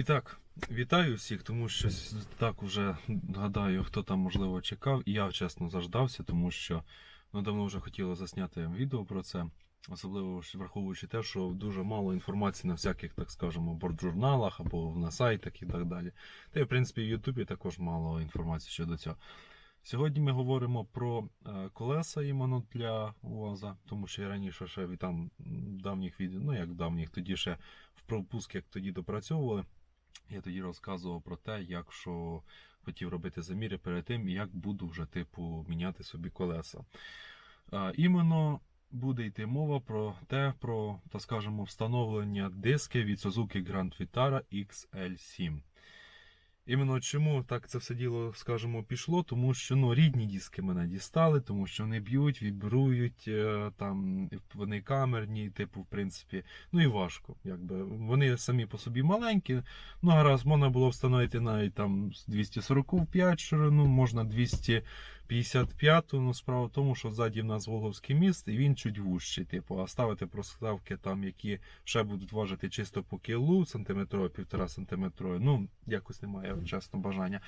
І так, вітаю всіх, тому що так уже гадаю, хто там можливо чекав. І я чесно заждався, тому що ну, давно вже хотіло засняти відео про це. Особливо враховуючи те, що дуже мало інформації на всяких, так скажемо, борджурналах або на сайтах і так далі. Та й в принципі в Ютубі також мало інформації щодо цього. Сьогодні ми говоримо про е, колеса іменно для УАЗа, тому що я раніше ще від там давніх відео, ну як давніх, тоді ще в пропуск, як тоді допрацьовували. Я тоді розказував про те, як що хотів робити заміри перед тим, як буду вже типу міняти собі колеса. А, іменно буде йти мова про те, про, так скажемо, встановлення диски від Suzuki Grand Vitara XL7. Іменно чому так це все діло, скажімо, пішло, тому що ну, рідні диски мене дістали, тому що вони б'ють, вібрують, е, там вони камерні, типу, в принципі, ну і важко. Якби. Вони самі по собі маленькі. Ну, гаразд, можна було встановити навіть там 245 ширину, можна 255. Ну, справа в тому, що ззаді в нас Волговський міст, і він чуть вужчий. Типу, а ставити проставки, там, які ще будуть важити чисто по кілу, сантиметрові, півтора сантиметрові. Ну, якось немає чесно бажання.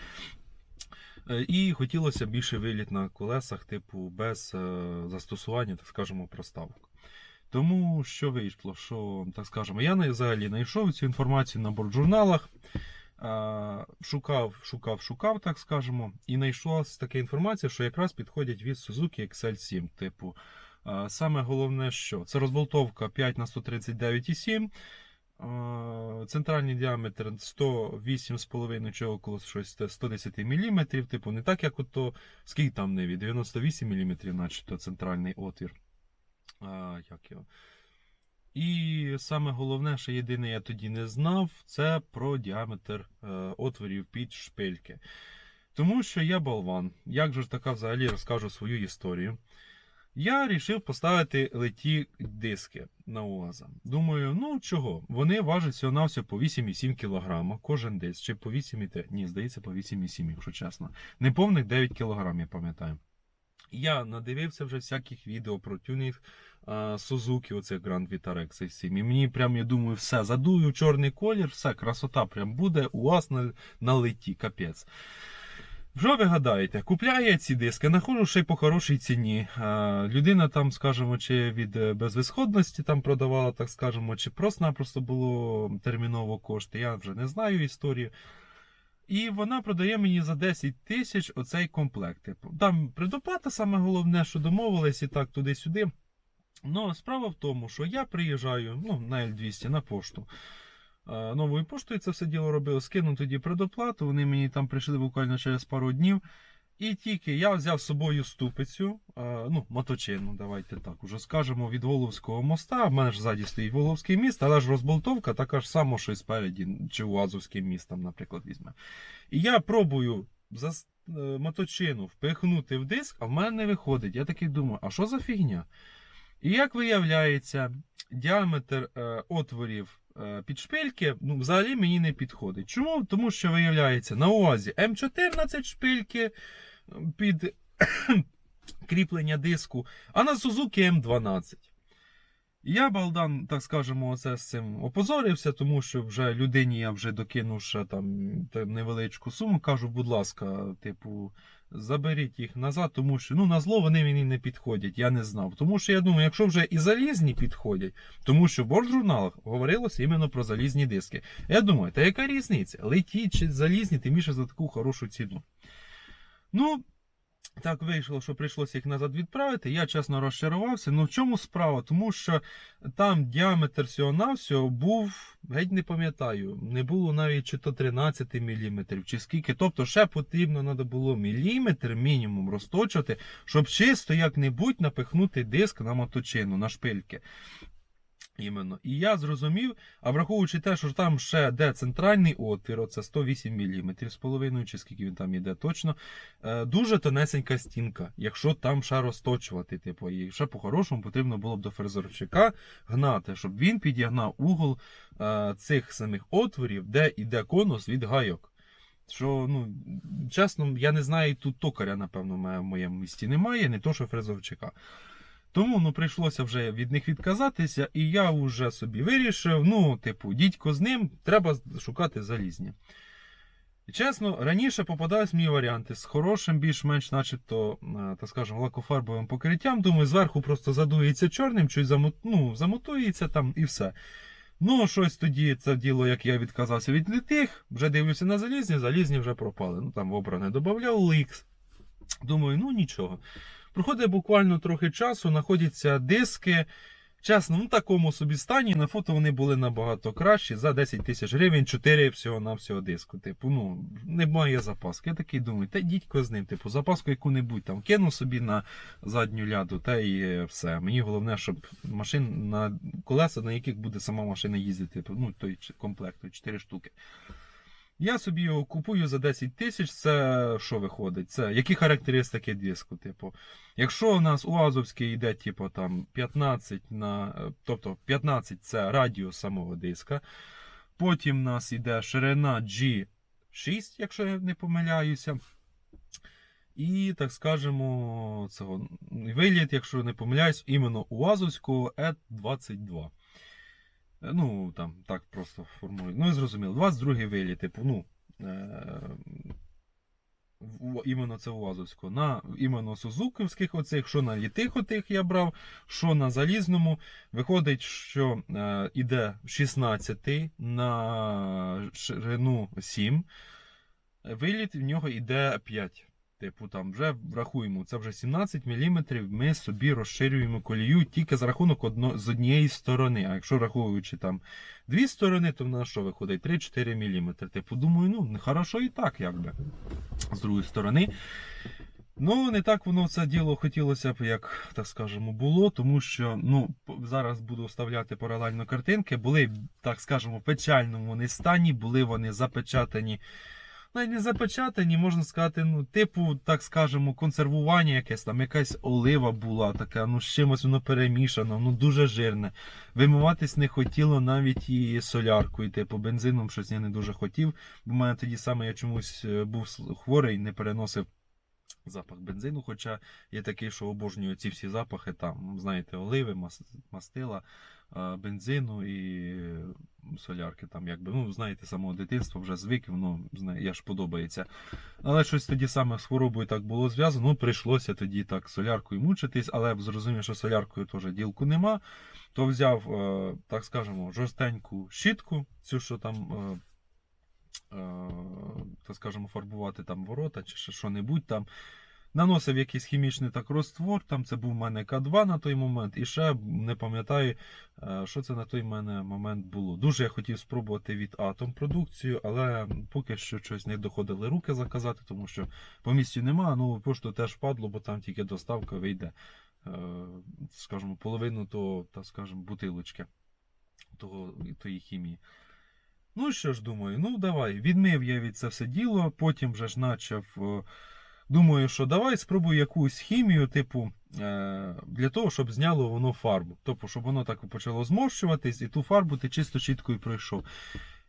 Е, І хотілося більше виліт на колесах, типу, без е, застосування, так скажемо, проставок. Тому що вийшло, що, так скажемо, я взагалі знайшов цю інформацію на борджурналах, е, шукав, шукав, шукав, так скажемо, і знайшлася така інформація, що якраз підходять від Suzuki XL7. Типу, е, саме головне, що це розболтовка 5 на 139,7. Е, Центральний діаметр 108,5 чи около 110 мм. Типу, не так, як ото, скільки там неві, 98 мм, начебто центральний отвір. Як його? І саме головне, що єдине я тоді не знав, це про діаметр е, отворів під шпильки. Тому що я болван. Як же ж така взагалі розкажу свою історію. Я вирішив поставити леті диски на УАЗа. Думаю, ну чого? Вони важать всього на все по 8,7 кг кожен диск. Чи по 8,3? Ні, здається, по 8,7, якщо чесно. Неповних 9 кг, я пам'ятаю. Я надивився вже всяких відео про тюнінг а, Suzuki, оцих Grand Vitara XL7. І мені прям, я думаю, все, задую чорний колір, все, красота прям буде, УАЗ на, на леті, капець. Що ви гадаєте? Купляю я ці диски, знаходжу ще й по хорошій ціні. А, людина там, скажімо, чи від е, безвисходності там продавала, так скажемо, чи просто-напросто було терміново кошти. Я вже не знаю історію. І вона продає мені за 10 тисяч оцей комплект. Типу. Там предоплата, саме головне, що домовились і так туди-сюди. Ну, справа в тому, що я приїжджаю ну, на L200 на пошту. Е, Новою поштою це все діло робили, скинув тоді предоплату, вони мені там прийшли буквально через пару днів. І тільки я взяв з собою ступицю, е, ну, моточину, давайте так уже скажемо, від Воловського моста. В мене ж ззаді стоїть Воловський міст, але ж розболтовка така ж сама, що і спереді, чи Уазовський міст, там, наприклад, візьме. І я пробую за е, моточину впихнути в диск, а в мене не виходить. Я такий думаю, а що за фігня? І як виявляється, діаметр е, отворів е, під шпильки ну, взагалі мені не підходить. Чому? Тому що виявляється на УАЗі М14 шпильки е, під кріплення диску, а на Suzuki М12. Я, Балдан, так скажемо, оце з цим опозорився, тому що вже людині я вже докинув ще там невеличку суму. Кажу, будь ласка, типу, заберіть їх назад, тому що ну, на зло вони мені не підходять, я не знав. Тому що я думаю, якщо вже і залізні підходять, тому що в борт-журналах говорилося іменно про залізні диски. Я думаю, та яка різниця? Летіть чи залізні, тим більше за таку хорошу ціну. Ну, так вийшло, що прийшлося їх назад відправити. Я чесно розчарувався. Ну в чому справа? Тому що там діаметр всього-навсього був, геть не пам'ятаю, не було навіть чи то 13 мм, чи скільки. Тобто ще потрібно треба було міліметр мінімум розточувати, щоб чисто як-небудь напихнути диск на моточину, на шпильки. Іменно. І я зрозумів, а враховуючи те, що там ще де центральний отвір, оце 108 мм з половиною, чи скільки він там іде точно, е, дуже тонесенька стінка, якщо там ще розточувати, типу, і ще по-хорошому потрібно було б до фрезерчика гнати, щоб він підігнав угол е, цих самих отворів, де іде конус від гайок. Що, ну, чесно, я не знаю, тут токаря, напевно, в моєму місті немає, не то, що фрезовчика. Тому ну, прийшлося вже від них відказатися, і я вже собі вирішив: ну, типу, дідько з ним, треба шукати залізні. Чесно, раніше попадались мені варіанти з хорошим, більш-менш, начебто, е, так скажемо, лакофарбовим покриттям. Думаю, зверху просто задується чорним, щось замут... ну, замотується там і все. Ну, щось тоді це діло, як я відказався від літих, вже дивлюся на залізні, залізні вже пропали. Ну там обране додавав ликс. Думаю, ну нічого. Проходить буквально трохи часу, знаходяться диски. Чесно, ну такому собі стані. На фото вони були набагато кращі. За 10 тисяч гривень, 4 всього на всього диску. Типу, ну, немає запаски. Я такий думаю, та дідько з ним, типу, запаску яку-небудь там кину собі на задню ляду, та і е, все. Мені головне, щоб машин на колеса, на яких буде сама машина їздити. Типу, ну, той комплект, той 4 штуки. Я собі його купую за 10 тисяч. Це що виходить? Це які характеристики диску? Типу, якщо у нас у Азовській йде, типу, там 15 на. е, Тобто 15 це радіус самого диска. Потім у нас йде ширина G6, якщо я не помиляюся. І, так скажемо, цього виліт, якщо не помиляюсь, іменно у Азовського Е22. Е, Ну, там так просто формую. Ну, і зрозуміло. 22 виліт, типу, ну. Е- іменно це у Азовського. На іменно Сузуківських оцих, що на літих отих я брав, що на залізному. Виходить, що е, іде 16 на ширину 7. Виліт в нього йде 5. Типу, там вже врахуємо, це вже 17 мм. Ми собі розширюємо колію тільки за рахунок одно, з однієї сторони. А якщо рахуючи там дві сторони, то в нас що виходить? 3-4 мм. Типу, думаю, ну, хорошо і так, якби. З другої сторони. Ну, не так воно це діло хотілося б, як так скажемо, було, тому що ну, зараз буду вставляти паралельно картинки. Були, так скажемо, в печальному вони стані, були вони запечатані. Навіть не запечатані, можна сказати, ну, типу, так скажемо, консервування якесь там, якась олива була така, ну з чимось воно перемішано, ну дуже жирне. Вимиватись не хотіло навіть і соляркою, типу, бензином щось я не дуже хотів. Бо в мене тоді саме я чомусь е, був хворий, не переносив запах бензину. Хоча є такий, що обожнюю ці всі запахи, там, знаєте, оливи, мас- мастила, бензину і е, солярки. Там, якби, ну, знаєте, самого дитинства вже звик, воно я ж подобається. Але щось тоді саме з хворобою так було зв'язано. Ну, прийшлося тоді так соляркою мучитись, але зрозумів, що соляркою теж ділку нема. То взяв, е, так скажемо, жорстеньку щітку, цю, що там. е, е, так скажемо, фарбувати там ворота чи що-небудь там. Наносив якийсь хімічний так розтвор, там це був у мене К2 на той момент, і ще не пам'ятаю, е, що це на той мене момент було. Дуже я хотів спробувати від Atom продукцію, але поки що щось не доходили руки заказати, тому що по місці нема. Ну, пошту теж впадло, бо там тільки доставка вийде, е, скажімо, половину того, так скажемо, бутилочки того, тої хімії. Ну що ж, думаю, ну давай, відмив я від це все діло, потім вже ж почав. Думаю, що давай спробую якусь хімію, типу, е, для того, щоб зняло воно фарбу. Тобто, щоб воно так почало зморщуватись, і ту фарбу ти чисто чіткою пройшов.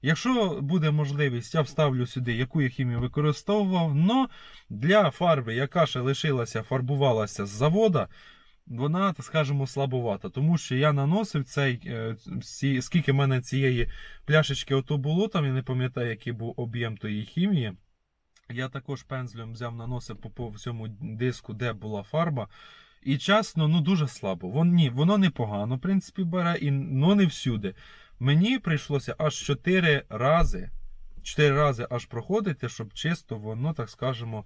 Якщо буде можливість, я вставлю сюди, яку я хімію використовував, но для фарби, яка ще лишилася, фарбувалася з завода, вона, так скажемо, слабовата. Тому що я наносив цей, е, скільки в мене цієї пляшечки ото було, там я не пам'ятаю, який був об'єм тої хімії. Я також пензлем взяв, наносив по, по всьому диску, де була фарба. І чесно, ну дуже слабо. Вон, ні, воно непогано, в принципі, бере, і, ну не всюди. Мені прийшлося аж 4 рази, 4 рази аж проходити, щоб чисто воно, так скажемо,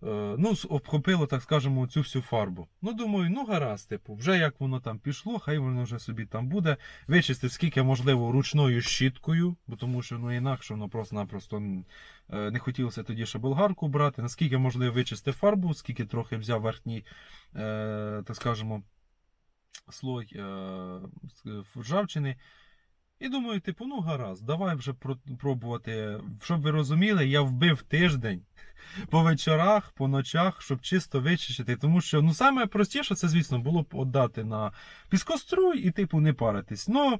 ну, обхопило, так скажемо, цю всю фарбу. Ну, думаю, ну гаразд, типу, вже як воно там пішло, хай воно вже собі там буде. Вичистив, скільки можливо, ручною щіткою, бо тому що ну, інакше воно просто-напросто е, не хотілося тоді ще болгарку брати. Наскільки можливо вичистив фарбу, скільки трохи взяв верхній, е, так скажемо, слой е, ржавчини. І думаю, типу, ну гаразд, давай вже про- пробувати. Щоб ви розуміли, я вбив тиждень по вечорах, по ночах, щоб чисто вичищити. Тому що ну саме простіше це, звісно, було б віддати на піскоструй і, типу, не паритись. Ну,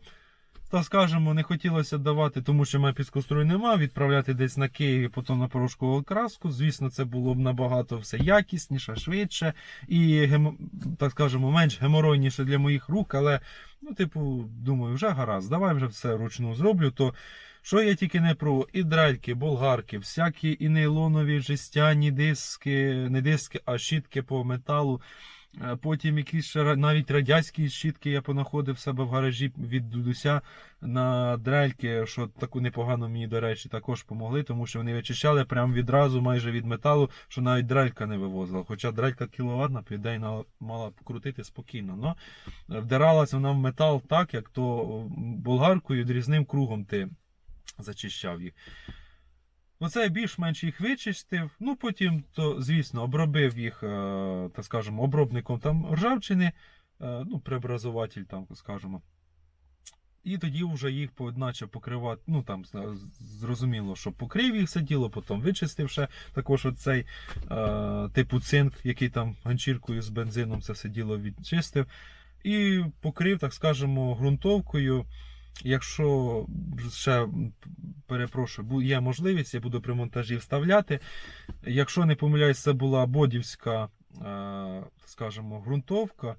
так скажемо, не хотілося давати, тому що мене піскострою нема, відправляти десь на Київ, потім на порошкову краску. Звісно, це було б набагато все якісніше, швидше і, так скажемо, менш геморойніше для моїх рук, але, ну, типу, думаю, вже гаразд, давай вже все ручну зроблю, то що я тільки не про і дрельки, болгарки, всякі і нейлонові жестяні диски, не диски, а щітки по металу. Е, Потім якісь навіть радянські щітки я понаходив себе в гаражі від дудуся на дрельки, що таку непогано мені, до речі, також помогли, тому що вони вичищали прямо відразу майже від металу, що навіть дрелька не вивозила. Хоча дрелька кіловатна, по мала б крутити спокійно. Но вдиралася вона в метал так, як то болгаркою дрізним кругом ти зачищав їх. Оце більш-менш їх вичистив. Ну потім, то, звісно, обробив їх, е, так скажемо, обробником там ржавчини, е, ну, преобразователь, там, скажемо. І тоді вже їх почав покривати. Ну там зрозуміло, що покрив їх сиділо, потім вичистив ще також оцей е, типу цинк, який там ганчіркою з бензином це все діло відчистив. І покрив, так скажемо, ґрунтовкою. Якщо ще перепрошую, є можливість, я буду при монтажі вставляти. Якщо не помиляюсь, це була бодівська, е, скажімо, ґрунтовка.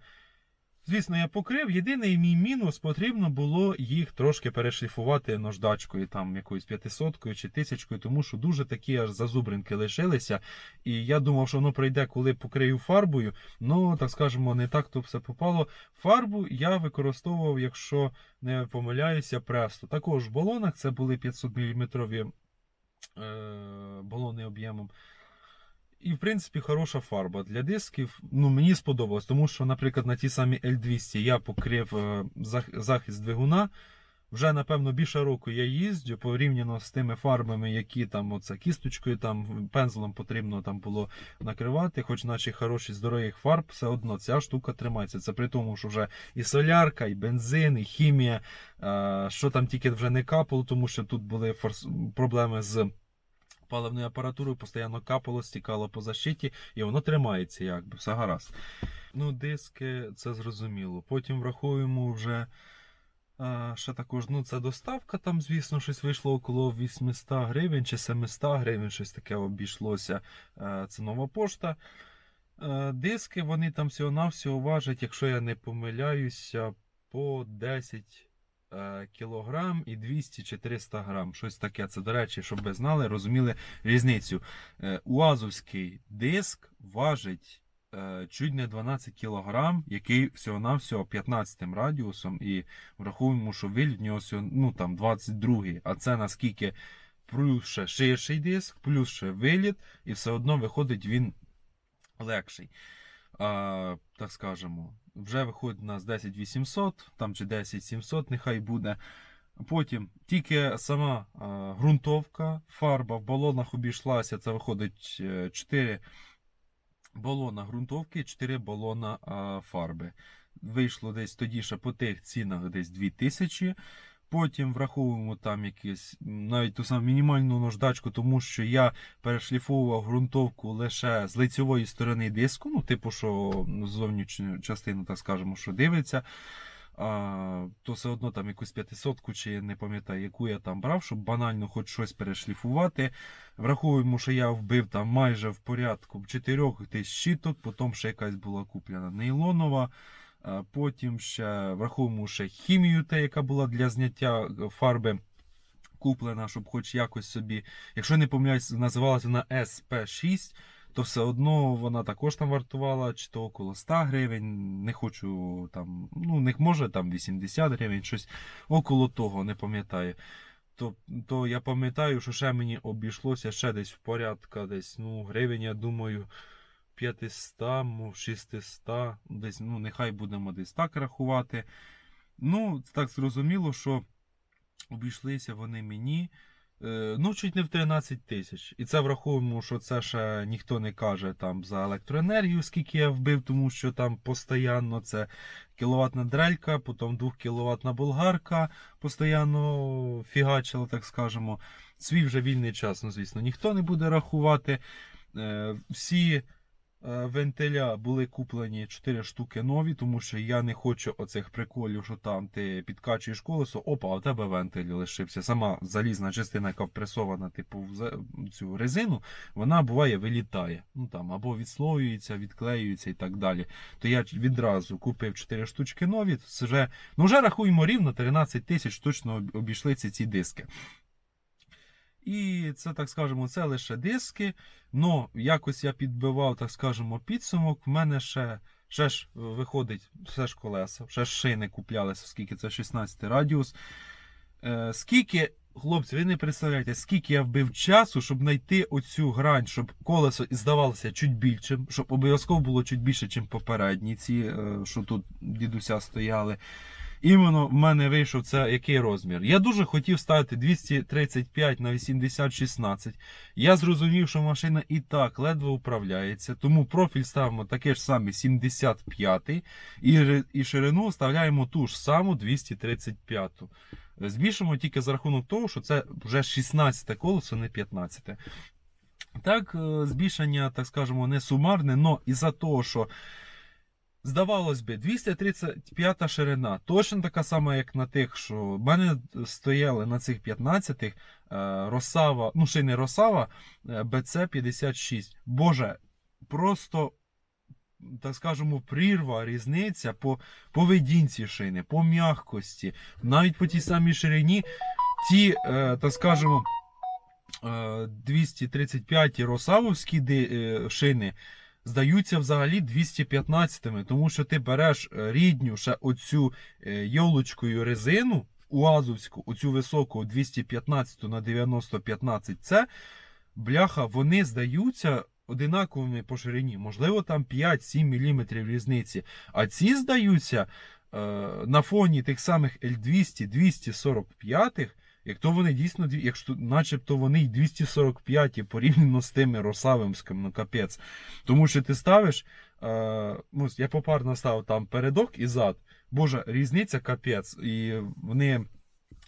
Звісно, я покрив. Єдиний мій мінус потрібно було їх трошки перешліфувати наждачкою, там якоюсь п'ятисоткою чи тисячкою, тому що дуже такі аж зазубринки лишилися. І я думав, що воно пройде, коли покрию фарбою. Ну, так скажемо, не так то все попало. Фарбу я використовував, якщо не помиляюся, престо. Також в балонах це були 500 мм балони об'ємом. І, в принципі, хороша фарба для дисків. Ну, мені сподобалось, тому що, наприклад, на тій самій L200 я покрив е, захист двигуна. Вже, напевно, більше року я їздю порівняно з тими фарбами, які там оце кісточкою, там пензлем потрібно там було накривати, хоч наче хороші здорових фарб, все одно ця штука тримається. Це при тому, що вже і солярка, і бензин, і хімія, е, що там тільки вже не капало, тому що тут були форс... проблеми з паливною апаратурою, постійно капало, стікало по защиті, і воно тримається, якби все гаразд. Ну, диски, це зрозуміло. Потім враховуємо вже. А, ще також, ну, це доставка, там, звісно, щось вийшло около 800 гривень чи 700 гривень, щось таке обійшлося. Е, Це нова пошта. Е, Диски вони там всього-навсього важать, якщо я не помиляюся, по 10 е, кілограм і 200 чи 300 грам. Щось таке. Це, до речі, щоб ви знали, розуміли різницю. Е, Уазовський диск важить е, чуть не 12 кілограм, який всього-навсього 15 радіусом, і враховуємо, що виліт в нього ну, там 22, а це наскільки плюс ще ширший диск, плюс ще виліт, і все одно виходить він легший. Так скажемо, вже виходить у нас 10800, там чи 10700, нехай буде. Потім тільки сама ґрунтовка, фарба в балонах обійшлася, це виходить 4 балона ґрунтовки, 4 балона фарби. Вийшло десь тоді ще по тих цінах десь 2000. Потім враховуємо там якісь навіть ту саму мінімальну наждачку, тому що я перешліфовував ґрунтовку лише з лицьової сторони диску, ну, типу, що зовнішню частину, так скажемо, що дивиться. А, то все одно там якусь 500 чи я не пам'ятаю, яку я там брав, щоб банально хоч щось перешліфувати. Враховуємо, що я вбив там майже в порядку чотирьох десь щиток, потім ще якась була куплена нейлонова. А Потім ще враховуємо ще хімію, те, яка була для зняття фарби куплена, щоб хоч якось собі, якщо не помиляюсь, називалася вона SP6, то все одно вона також там вартувала чи то около 100 гривень. Не хочу там, ну, не може там 80 гривень, щось около того, не пам'ятаю. То, то я пам'ятаю, що ще мені обійшлося ще десь в порядка, десь, ну, гривень, я думаю. 500, мов 600, десь, ну, нехай будемо десь так рахувати. Ну, так зрозуміло, що обійшлися вони мені. е, Ну, чуть не в 13 тисяч. І це враховуємо, що це ще ніхто не каже там за електроенергію, скільки я вбив, тому що там постійно це кіловатна дрелька, потім 2 кіловатна болгарка постійно фігачила, так скажемо. Свій вже вільний час, ну, звісно, ніхто не буде рахувати. Е, Всі вентиля були куплені 4 штуки нові, тому що я не хочу оцих приколів, що там ти підкачуєш колесо, опа, а в тебе вентиль лишився. Сама залізна частина, яка впресована, типу, в цю резину, вона буває вилітає. Ну там або відслоюється, відклеюється і так далі. То я відразу купив 4 штучки нові. Це вже, ну вже рахуємо рівно 13 тисяч точно обійшли ці, ці диски. І це, так скажемо, це лише диски. Но якось я підбивав, так скажемо, підсумок. В мене ще, ще ж виходить все ж колеса, ще ж шини куплялися, оскільки це 16 радіус. Е, скільки, хлопці, ви не представляєте, скільки я вбив часу, щоб знайти оцю грань, щоб колесо здавалося чуть більшим, щоб обов'язково було чуть більше, ніж попередні ці, е, що тут дідуся стояли. Іменно в мене вийшов це який розмір. Я дуже хотів ставити 235 на 80 16. Я зрозумів, що машина і так ледве управляється, тому профіль ставимо таке ж саме 75 і, і ширину вставляємо ту ж саму 235. Збільшимо тільки за рахунок того, що це вже 16 колесо, не 15. Так, е, збільшення, так скажемо, не сумарне, але із-за того, що Здавалось би, 235 ширина, точно така сама, як на тих, що в мене стояли на цих 15 е, Росава, ну ще не Росава, е, BC56. Боже, просто, так скажемо, прірва, різниця по поведінці шини, по м'якості, навіть по тій самій ширині, ті, е, так скажемо, е, 235 росавовські е, шини здаються взагалі 215-ми, тому що ти береш е, рідню ще оцю е, йолочкою резину уазовську, оцю високу 215 на 90-15 це бляха, вони здаються одинаковими по ширині. Можливо, там 5-7 мм різниці. А ці здаються е, на фоні тих самих L200 245 як то вони дійсно, якщо начебто вони й 245 порівняно з тими росавимськими, ну капець. Тому що ти ставиш, е, ну, я попарно ставив там передок і зад. Боже, різниця капець. І вони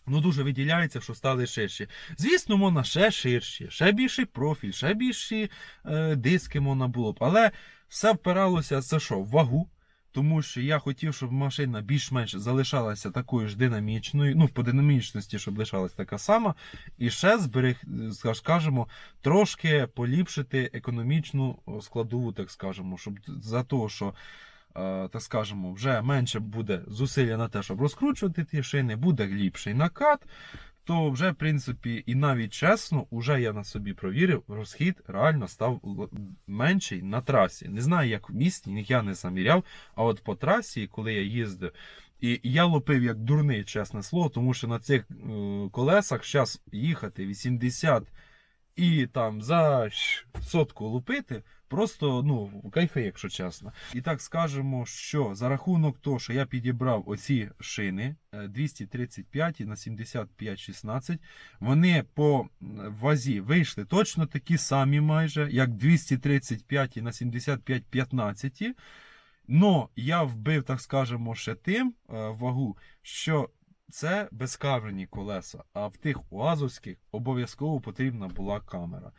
ну, дуже виділяються, що стали ширші. Звісно, можна ще ширші, ще більший профіль, ще більші е, диски можна було б. Але все впиралося це що? В вагу. Тому що я хотів, щоб машина більш-менш залишалася такою ж динамічною, ну, по динамічності, щоб лишалася така сама. І ще зберег, скаж- скажемо, трошки поліпшити економічну складову, так скажемо, щоб за того, що. е, Так скажемо, вже менше буде зусилля на те, щоб розкручувати ті шини, буде ліпший накат, то вже, в принципі, і навіть чесно, уже я на собі провірив, розхід реально став менший на трасі. Не знаю, як в місті, я не заміряв, а от по трасі, коли я їздив, і я лупив як дурний, чесне слово, тому що на цих е, колесах зараз їхати 80 і там за сотку лупити. Просто ну кайфи, якщо чесно. І так скажемо, що за рахунок того, що я підібрав оці шини е, 235 на 75-16, вони по вазі вийшли точно такі самі майже, як 235 на 75-15. Но я вбив, так скажемо, ще тим е, вагу, що це безкаврені колеса, а в тих уазовських обов'язково потрібна була камера.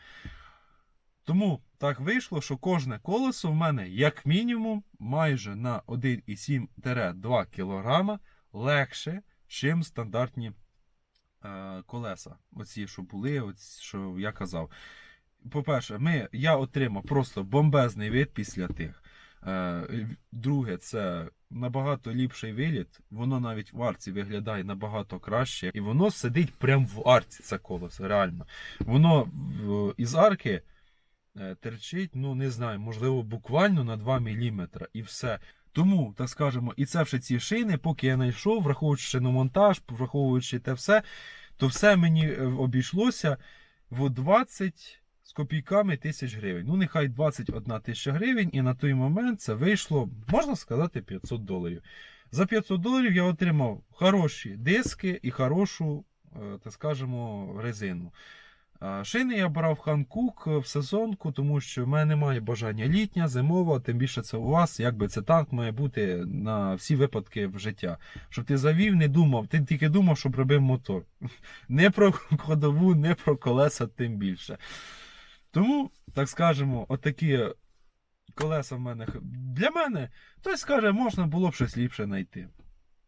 Тому так вийшло, що кожне колесо в мене, як мінімум, майже на 1,7-2 кг легше, чим стандартні е, колеса. Оці, що були, оці, що я казав. По-перше, ми, я отримав просто бомбезний вид після тих. Е, Друге, це набагато ліпший виліт. Воно навіть в арці виглядає набагато краще. І воно сидить прямо в арці, це колесо, реально. Воно із арки терчить, ну не знаю, можливо, буквально на 2 мм і все. Тому, так скажемо, і це вже ці шини, поки я знайшов, враховуючи шиномонтаж, враховуючи те все, то все мені е, обійшлося в 20 з копійками тисяч гривень. Ну, нехай 21 тисяча гривень, і на той момент це вийшло, можна сказати, 500 доларів. За 500 доларів я отримав хороші диски і хорошу, е, так скажемо, резину. Шини я брав Ханкук в сезонку, тому що в мене немає бажання літня, зимова, тим більше це у вас, якби це танк має бути на всі випадки в життя. Щоб ти завів, не думав, ти тільки думав, щоб робив мотор. Не про ходову, не про колеса, тим більше. Тому, так скажемо, отакі колеса в мене. Для мене хтось скаже, можна було б щось ліпше знайти.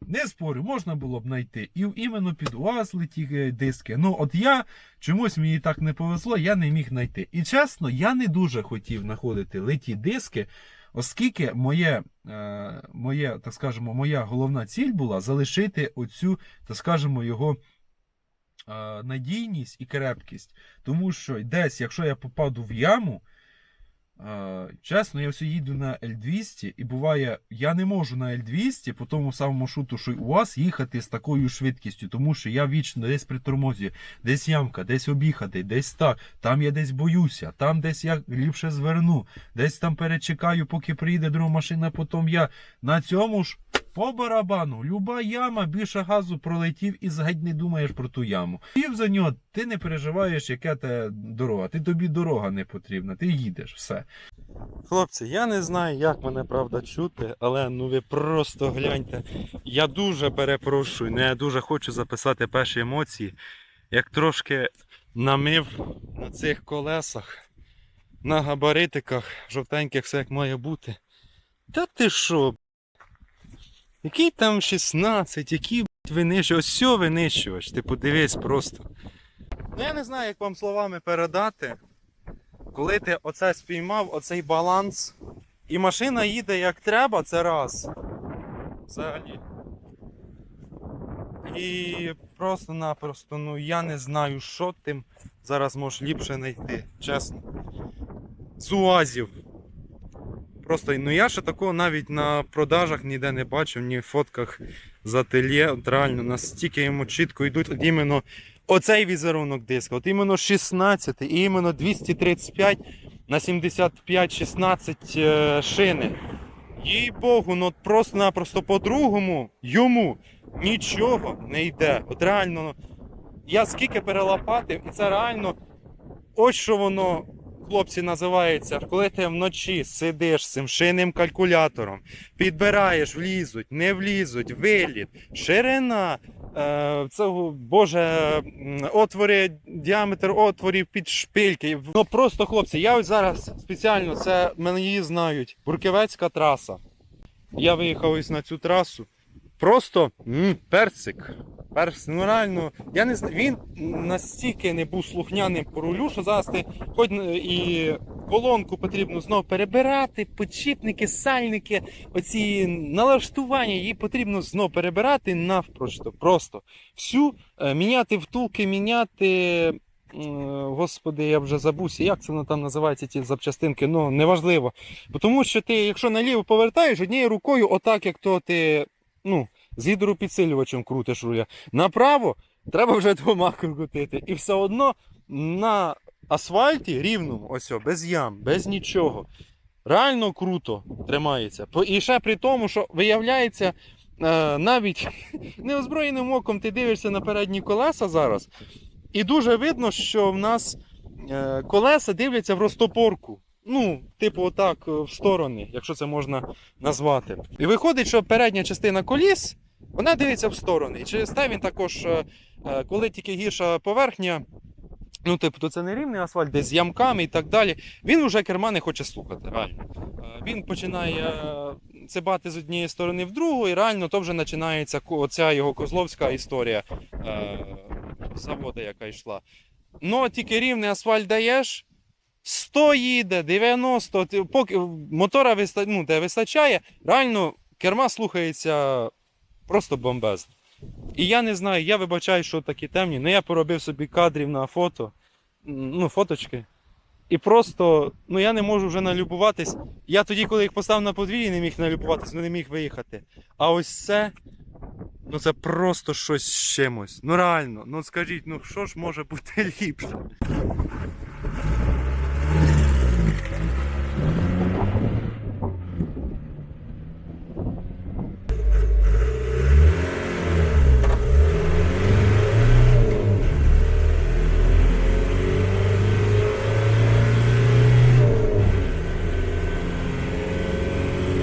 Не спорю, можна було б знайти. І іменно під УАЗ леті е, диски. Ну, от я чомусь мені так не повезло, я не міг знайти. І чесно, я не дуже хотів знаходити леті диски, оскільки моє, е, моє, так скажемо, моя головна ціль була залишити оцю, так скажемо, його е, надійність і крепкість. Тому що десь, якщо я попаду в яму, чесно, я все їду на L200, і буває, я не можу на L200 по тому самому шуту, що й у вас їхати з такою швидкістю, тому що я вічно десь при тормозі, десь ямка, десь об'їхати, десь так, там я десь боюся, там десь я ліпше зверну, десь там перечекаю, поки приїде друга машина, потім я на цьому ж. По барабану, люба яма, більше газу пролетів і згадь не думаєш про ту яму. Пів за нього, ти не переживаєш, яка те дорога. Ти тобі дорога не потрібна, ти їдеш, все. Хлопці, я не знаю, як мене правда чути, але ну ви просто гляньте. Я дуже перепрошую, не дуже хочу записати перші емоції, як трошки намив на цих колесах, на габаритиках, жовтеньких, все як має бути. Та ти що? Який там 16, який блядь, винищувач, все винищувач, ти подивись просто. Ну я не знаю, як вам словами передати. Коли ти оце спіймав, оцей баланс, і машина їде як треба, це раз. Взагалі. І просто-напросто, ну я не знаю, що ти зараз можеш ліпше знайти, чесно. З УАЗів. Просто, ну я ще такого навіть на продажах ніде не бачив, ні в фотках з ательє. От реально настільки йому чітко йдуть от іменно оцей візерунок диска, от іменно 16 і іменно 235 на 75-16 е, шини. Їй Богу, ну просто-напросто по-другому йому нічого не йде. От реально, ну, я скільки перелопатив, і це реально ось що воно, хлопці, називається, коли ти вночі сидиш з цим шинним калькулятором, підбираєш, влізуть, не влізуть, виліт, ширина. Е, цього, Боже, отвори, діаметр отворів під шпильки. Ну просто, хлопці, я ось зараз спеціально, це мене її знають. Бурківецька траса. Я виїхав ось на цю трасу. Просто м. Персик, ну реально, я не знаю, він настільки не був слухняним по рулю, що зараз ти хоч і колонку потрібно знов перебирати, підшипники, сальники, оці налаштування, її потрібно знов перебирати навпрочто. Просто всю е, міняти втулки, міняти. Господи, я вже забувся, як це воно там називається ті запчастинки, ну неважливо. Тому що ти, якщо наліво повертаєш, однією рукою, отак, як то ти ну, з гідропідсилювачем крутиш руля. Направо треба вже двома крутити. І все одно на асфальті рівному, ось, о, без ям, без нічого. Реально круто тримається. І ще при тому, що виявляється, е, навіть неозброєним оком ти дивишся на передні колеса зараз, і дуже видно, що в нас е, колеса дивляться в розтопорку. Ну, типу, отак е, в сторони, якщо це можна назвати. І виходить, що передня частина коліс, вона дивиться в сторони. І через те він також, е, е, коли тільки гірша поверхня, ну, типу, то це не рівний асфальт, десь з ямками і так далі, він вже керма не хоче слухати. Реально. Е, Він починає цибати з однієї сторони в другу, і реально то вже починається оця його козловська історія заводу, яка йшла. Ну, тільки рівний асфальт даєш. 100 їде, 90, поки мотора виста... ну, де вистачає, реально керма слухається просто бомбезно. І я не знаю, я вибачаю, що такі темні, але я поробив собі кадрів на фото, ну, фоточки. І просто, ну я не можу вже налюбуватись. Я тоді, коли їх поставив на подвір'ї, не міг налюбуватись, ну не міг виїхати. А ось це, ну це просто щось з чимось. Ну реально, ну скажіть, ну що ж може бути ліпше?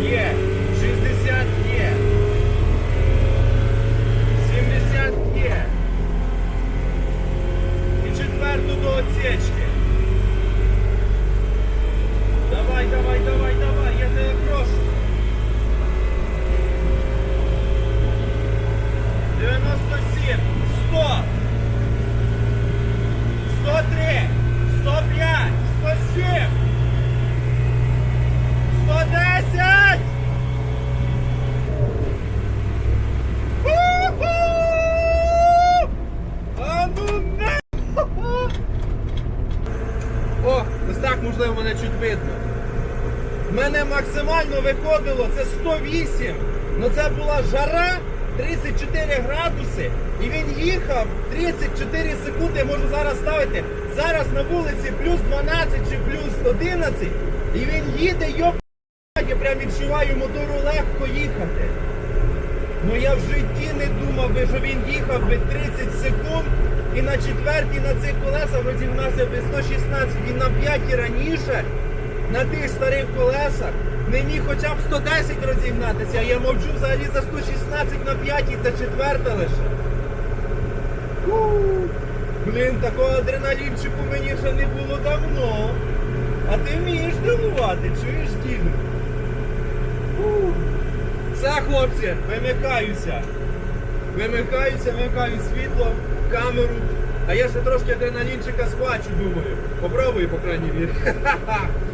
Є, 60 є. 70 є. І четверту до отсечки. Давай давай, давай, давай, я тебе прошу. 97, 100, 103, 105, 107, 110. У-ху! А ну на! О, ось так можливо мене чуть видно. В мене максимально виходило це 108. Ну це була жара 34 градуси. І він їхав 34 секунди, я можу зараз ставити. Зараз на вулиці плюс 12 чи плюс 11. І він їде, йоп, я прям відчуваю мотору легко їхати. Ну я в житті не думав би, що він їхав би 30 секунд і на четвертій на цих колесах розігнався би 116 і на п'ятій раніше на тих старих колесах міг хоча б 110 розігнатися, я мовчу взагалі за 116 на п'ятій, це четверта лише. Блін, такого адреналінчику мені ще не було давно. А ти вмієш тренувати, чуєш діду? Все, хлопці, вимикаюся. Вимикаюся, вимикаю світло, камеру. А я ще трошки адреналінчика схвачу, думаю. Попробую, по крайній мірі.